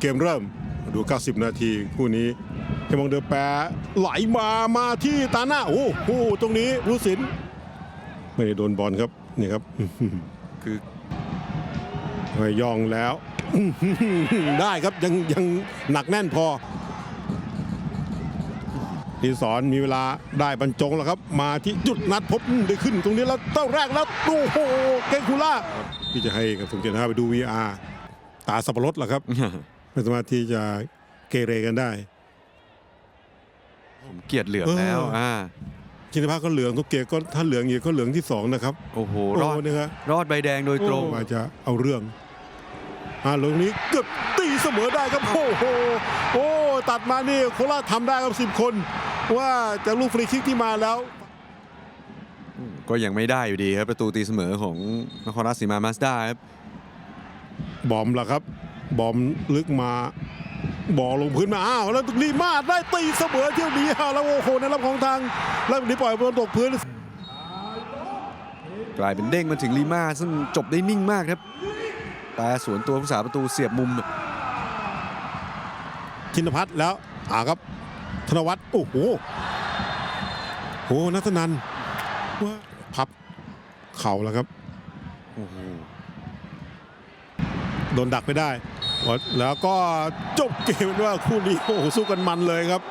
เกมเริ่มดู 90 นาทีคู่นี้เทมองเดอแปรไหลมามาที่ตาหน้าโอ้โหตรงนี้ผู้สิน ไม่ได้โดนบอลครับนี่ครับ คือไม่ยองแล้ว ได้ครับยังยังหนักแน่นพอดีสอนมีเวลาได้บรรจงแล้วครับ มาที่จุดนัดพบได้ขึ้นตรงนี้แล้วเต้าแรกแล้วโอ้โหเกงคูล่าที่จะให้กับสมเกียรตินะไปดู VR ตาสับปะรดเหรอครับ ไม่สามารถที่จะเกเรกันได้ ผมเกลียดเหลืองเออแล้วอ่าชินภักก็เหลืองทุกเกตก็ถ้าเหลืองอีกก็เหลืองที่สองนะครับโอ้โหโอ้รอดนี่ครับรอดใบแดงโดยตรงว่าจะเอาเรื่องอ่าเหลืองนี้เกือบตีเสมอได้ครับโอ้โหโอ้ตัดมานี่โคราชทำได้ครับสิบคน ว่าจากลูกฟรีคิกที่มาแล้ว ก็ยังไม่ได้อยู่ดีครับ ประตูตีเสมอของนครราชสีมามาสด้าครับ บอมล่ะครับ บอมลึกมาบอลลงพื้นมาอ้าวแล้วลีมาได้ตีเสมอเที่ยวนี้อ้าวแล้วโอ้โหในรับของทางแล้วนี้ปล่อยบอลตกพื้น กลายเป็นเด้งมาถึงลีมาซึ่งจบได้นิ่งมากครับ แต่สวนตัวผู้สาประตูเสียบมุมชินพัฒน์แล้วอ่าครับ ธนวัฒน์โอ้โหโหนัทนันว่าพับเข่าแล้วครับโอ้โห โดนดักไม่ได้ แล้วก็จบเกมด้วยคู่นี้โอ้โหสู้กันมันเลยครับ